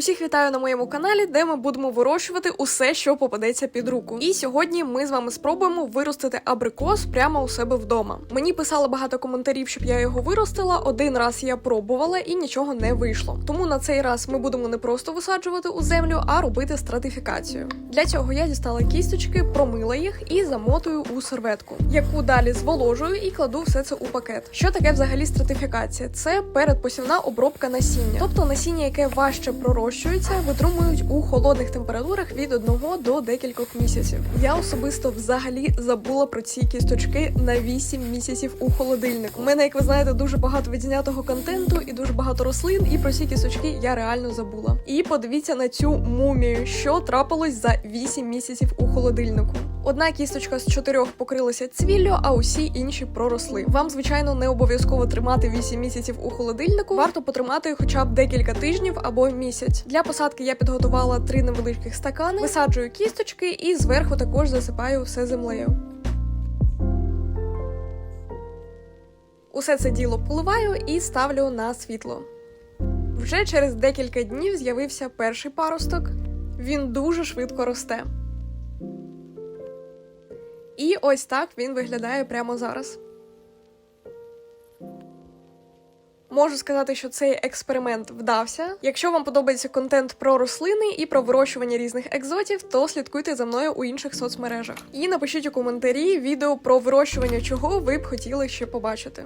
Усіх вітаю на моєму каналі, де ми будемо вирощувати усе, що попадеться під руку. І сьогодні ми з вами спробуємо виростити абрикос прямо у себе вдома. Мені писали багато коментарів, щоб я його виростила. Один раз я пробувала і нічого не вийшло. Тому на цей раз ми будемо не просто висаджувати у землю, а робити стратифікацію. Для цього я дістала кісточки, промила їх і замотую у серветку, яку далі зволожую і кладу все це у пакет. Що таке взагалі стратифікація? Це передпосівна обробка насіння, тобто насіння, яке важче пророщується, витримують у холодних температурах від 1 до декількох місяців. Я особисто взагалі забула про ці кісточки на 8 місяців у холодильнику. У мене, як ви знаєте, дуже багато відзнятого контенту і дуже багато рослин. І про ці кісточки я реально забула. І подивіться на цю мумію, що трапилось за 8 місяців у холодильнику. Одна кісточка з чотирьох покрилася цвіллю, а усі інші проросли. Вам, звичайно, не обов'язково тримати 8 місяців у холодильнику. Варто потримати хоча б декілька тижнів або місяць. Для посадки я підготувала три невеличких стакани, висаджую кісточки і зверху також засипаю все землею. Усе це діло поливаю і ставлю на світло. Вже через декілька днів з'явився перший паросток. Він дуже швидко росте. І ось так він виглядає прямо зараз. Можу сказати, що цей експеримент вдався. Якщо вам подобається контент про рослини і про вирощування різних екзотів, то слідкуйте за мною у інших соцмережах. І напишіть у коментарі відео про вирощування, чого ви б хотіли ще побачити.